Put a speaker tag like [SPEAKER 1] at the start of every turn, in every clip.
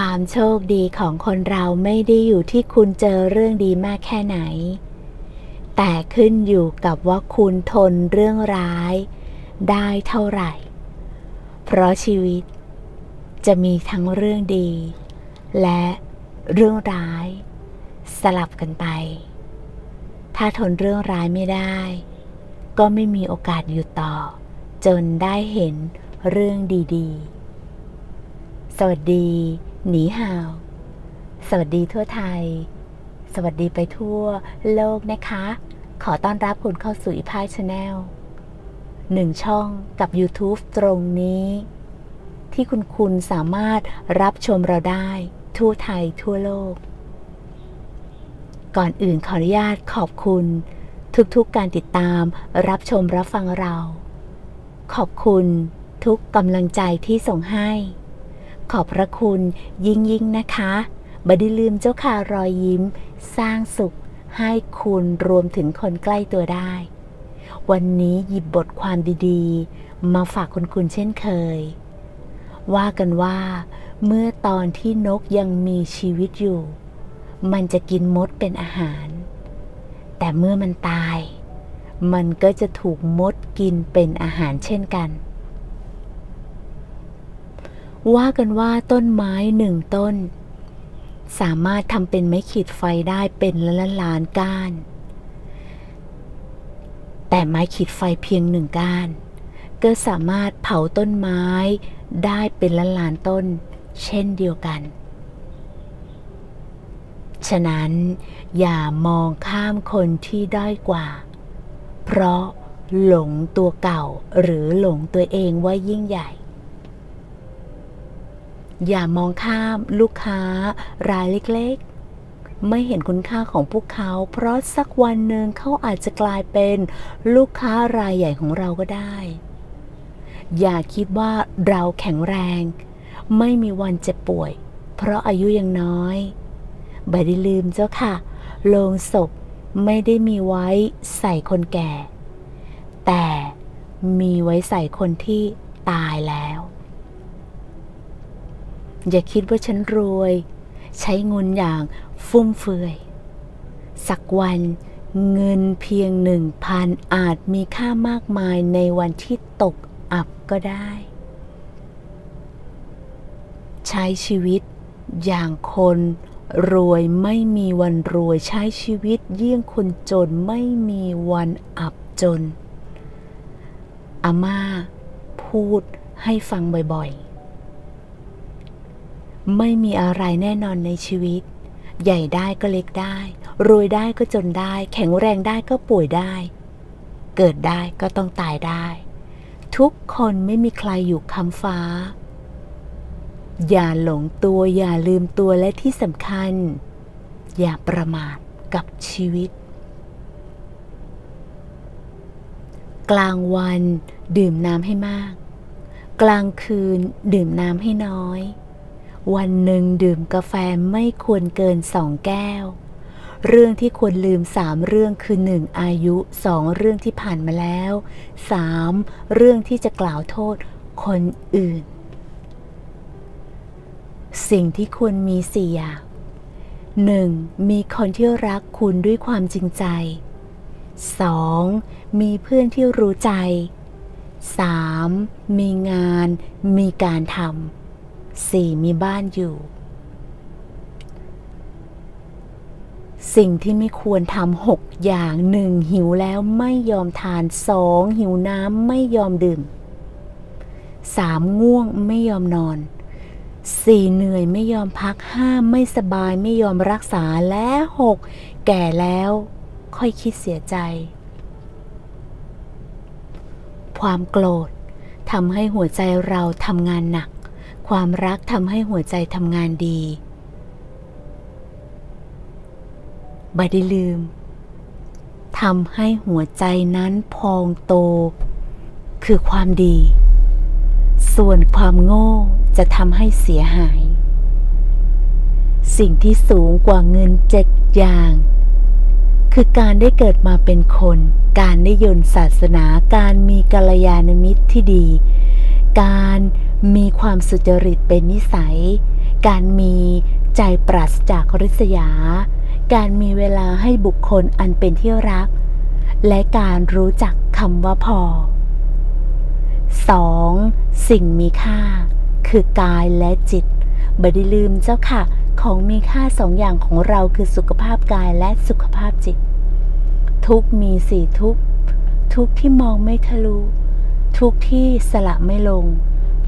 [SPEAKER 1] ความโชคดีของคนเราไม่ได้อยู่ที่คุณเจอเรื่องดีมากแค่ไหน แต่ขึ้นอยู่กับว่าคุณทนเรื่องร้าย ได้เท่าไหร่ เพราะชีวิต จะมีทั้งเรื่องดี และเรื่องร้าย สลับกันไป ถ้าทนเรื่องร้ายไม่ได้ ก็ไม่มีโอกาสอยู่ต่อ จนได้เห็นเรื่องดี ๆ สวัสดี หนีห่าว สวัสดีทั่วไทย สวัสดีไปทั่วโลกนะคะ ขอต้อนรับคุณเข้าสู่อีพายชาแนลหนึ่งช่องกับ YouTube ตรงนี้ ที่คุณคุณสามารถรับชมเราได้ ทั่วไทยทั่วโลก ก่อนอื่นขออนุญาตขอบคุณ ทุกๆการติดตามรับชมรับฟังเรา ขอบคุณทุกกำลังใจที่ส่งให้ ขอบพระคุณยิ่งยิ่งๆนะคะบไดีลืมเจ้าค่ะรอยยิ้ม สร้างสุขให้คุณรวมถึงคนใกล้ตัวได้ วันนี้หยิบบทความดีๆ มาฝากคุณคุณเช่นเคย ว่ากันว่า เมื่อตอนที่นกยังมีชีวิตอยู่ มันจะกินมดเป็นอาหาร แต่เมื่อมันตาย มันก็จะถูกมดกินเป็นอาหารเช่นกัน ว่ากันว่าต้นไม้หนึ่งต้น สามารถทำเป็นไม้ขีดไฟได้เป็นล้านล้านก้าน แต่ไม้ขีดไฟเพียงหนึ่งก้าน ก็สามารถเผาต้นไม้ได้เป็นล้านล้านต้น เช่นเดียวกัน ฉะนั้นอย่ามองข้ามคนที่ด้อยกว่า เพราะหลงตัวเก่าหรือหลงตัวเองว่ายิ่งใหญ่ อย่ามองข้ามลูกค้ารายเล็กๆ ไม่เห็นคุณค่าของพวกเขา เพราะสักวันหนึ่งเขาอาจจะกลายเป็นลูกค้ารายใหญ่ของเราก็ได้ อย่าคิดว่าเราแข็งแรง ไม่มีวันเจ็บป่วย เพราะอายุยังน้อยบไดีลืมเจ้าค่ะ โลงศพไม่ได้มีไว้ใส่คนแก่ แต่มีไว้ใส่คนที่ตายแล้ว อย่าคิดว่าฉันรวย ใช้เงินอย่างฟุ่มเฟือย สักวันเงินเพียงหนึ่งพันอาจมีค่ามากมายในวันที่ตกอับก็ได้ ใช้ชีวิตอย่างคนรวยไม่มีวันรวยใช้ชีวิตเยี่ยงคนจนไม่มีวันอับจน อาม่าพูดให้ฟังบ่อยๆ ไม่มีอะไรแน่นอนในชีวิต ใหญ่ได้ก็เล็กได้ รวยได้ก็จนได้ แข็งแรงได้ก็ป่วยได้ เกิดได้ก็ต้องตายได้ ทุกคนไม่มีใครอยู่คำฟ้า อย่าหลงตัวอย่าลืมตัวและที่สำคัญ อย่าประมาทกับชีวิต กลางวันดื่มน้ำให้มาก กลางคืนดื่มน้ำให้น้อย วันหนึ่งดื่มกาแฟไม่ควรเกินสองแก้ว เรื่องที่ควรลืมสามเรื่องคือหนึ่งอายุสองเรื่องที่ผ่านมาแล้วสามเรื่องที่จะกล่าวโทษคนอื่น สิ่งที่ควรมีสี่อย่างหนึ่งมีคนที่รักคุณด้วยความจริงใจ 2. มีเพื่อนที่รู้ใจ 3. มีงาน มีการทำ 4. มีบ้านอยู่ สิ่งที่ไม่ควรทำหกอย่างหนึ่งหิวแล้วไม่ยอมทานสองหิวน้ำไม่ยอมดื่มสามง่วงไม่ยอมนอนสี่เหนื่อยไม่ยอมพักห้าไม่สบายไม่ยอมรักษาและหกแก่แล้วค่อยคิดเสียใจ ความโกรธทำให้หัวใจเราทำงานหนัก ความรักทำให้หัวใจทำงานดีบไดีลืมทำให้หัวใจนั้นพองโต คือความดี ส่วนความโง่จะทำให้เสียหาย สิ่งที่สูงกว่าเงินเจ็ดอย่าง คือการได้เกิดมาเป็นคน การได้ยนศาสนา การมีกัลยาณมิตรที่ดี การ มีความสุจริตเป็นนิสัย การมีใจปราศจากริษยา การมีเวลาให้บุคคลอันเป็นที่รัก และการรู้จักคำว่าพอ 2. สิ่งมีค่า คือกายและจิตบไดีลืมเจ้าค่ะ ของมีค่าสองอย่างของเราคือสุขภาพกายและสุขภาพจิต ทุกมีสี่ทุกทุกที่มองไม่ทะลุ ทุกที่สละไม่ลง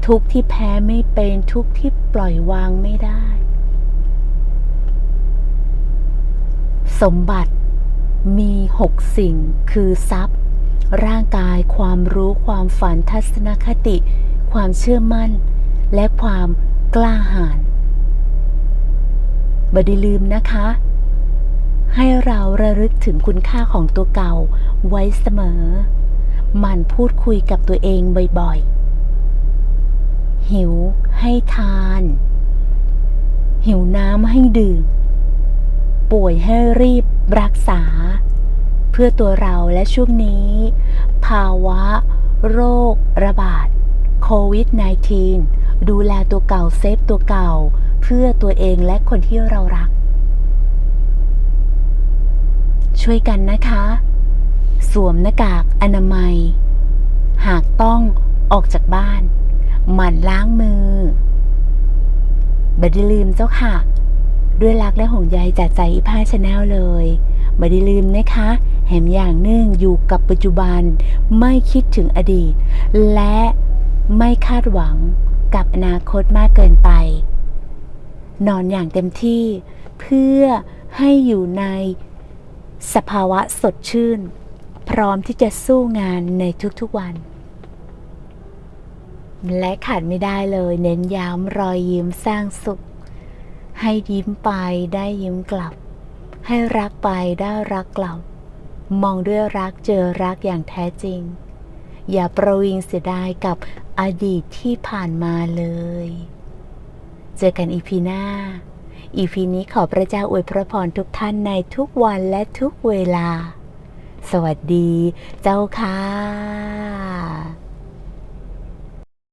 [SPEAKER 1] ทุกที่แพ้ไม่เป็นทุกที่ปล่อยวางไม่ได้ สมบัติมีหกสิ่งคือทรัพย์ ร่างกายความรู้ความฝันทัศนคติ ความเชื่อมั่น และความกล้าหาญบไดีลืมนะคะ ให้เราระลึกถึงคุณค่าของตัวเก่าไว้เสมอ มันพูดคุยกับตัวเองบ่อยๆ หิวให้ทาน หิวน้ำให้ดื่ม ป่วยให้รีบรักษา เพื่อตัวเราและช่วงนี้ ภาวะ โรค ระบาดโควิด -19 ดูแลตัวเก่าเซฟตัวเก่า เพื่อตัวเองและคนที่เรารัก ช่วยกันนะคะ สวมหน้ากากอนามัย หากต้องออกจากบ้าน หมั่นล้างมือบัดได้ลืมเจ้าค่ะ ด้วยรักและห่วงใยจากใจอีพาชแนลเลยบัดได้ลืมนะคะแหมอย่างหนึ่งอยู่กับปัจจุบันไม่คิดถึงอดีต และไม่คาดหวังกับอนาคตมากเกินไป นอนอย่างเต็มที่เพื่อให้อยู่ในสภาวะสดชื่น พร้อมที่จะสู้งานในทุกๆวัน และขาดไม่ได้เลย เน้นย้ำรอยยิ้มสร้างสุข ให้ยิ้มไปได้ยิ้มกลับ ให้รักไปได้รักกลับ มองด้วยรักเจอรักอย่างแท้จริง อย่าประวิงเสียดายกับอดีตที่ผ่านมาเลย เจอกันอีพีหน้า อีพีนี้ขอพระเจ้าอวยพระพรทุกท่านในทุกวันและทุกเวลา สวัสดีเจ้าค่ะ